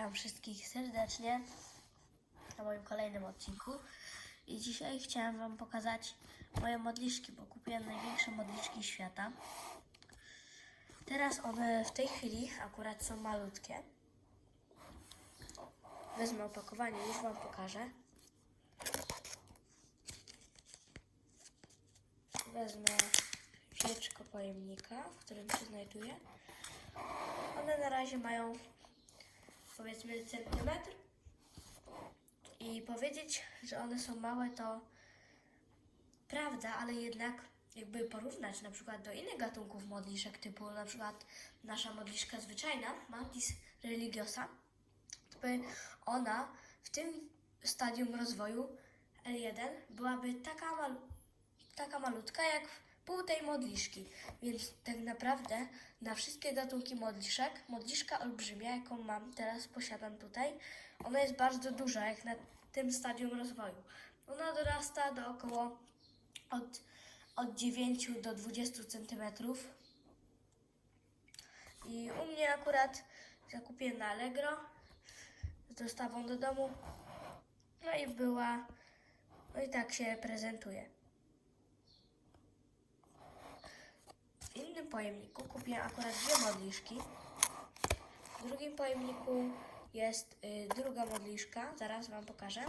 Witam wszystkich serdecznie na moim kolejnym odcinku. I dzisiaj chciałem Wam pokazać moje modliszki, bo kupiłem największe modliszki świata. Teraz one w tej chwili akurat są malutkie. Wezmę opakowanie, już Wam pokażę. Wezmę wieczko pojemnika, w którym się znajduje. One na razie mają powiedzmy centymetr. I powiedzieć, że one są małe to prawda, ale jednak jakby porównać na przykład do innych gatunków modliszek, typu na przykład nasza modliszka zwyczajna, Mantis religiosa, to by ona w tym stadium rozwoju L1 byłaby taka, mal, taka malutka jak pół tej modliszki. Więc tak naprawdę na wszystkie gatunki modliszek, modliszka olbrzymia, jaką mam, teraz posiadam tutaj, ona jest bardzo duża, jak na tym stadium rozwoju. Ona dorasta do około od, od 9 do 20 centymetrów. I u mnie akurat zakupiłem na Allegro z dostawą do domu. No i była, no i tak się prezentuje. W innym pojemniku kupiłem akurat dwie modliszki. W drugim pojemniku jest y, druga modliszka. Zaraz Wam pokażę.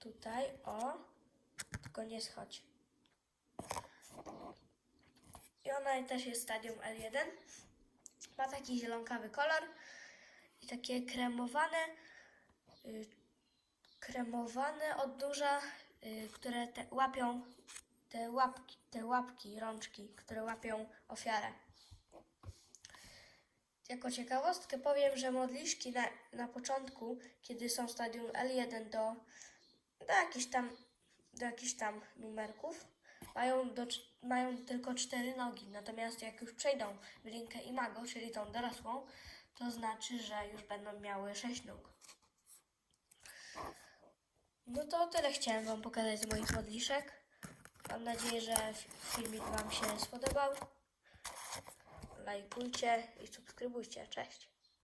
Tutaj, o, tylko nie schodź. I ona też jest stadium L1. Ma taki zielonkawy kolor i takie kremowane, y, kremowane odnóża, y, które te łapią te łapki, te łapki, rączki, które łapią ofiarę. Jako ciekawostkę powiem, że modliszki na, na początku, kiedy są w stadium L1 do, do jakichś tam do jakichś tam numerków, mają, do, mają tylko cztery nogi. Natomiast jak już przejdą w linkę imago, czyli tą dorosłą, to znaczy, że już będą miały sześć nóg. No to tyle chciałem Wam pokazać z moich modliszek. Mam nadzieję, że filmik Wam się spodobał. Lajkujcie i subskrybujcie. Cześć!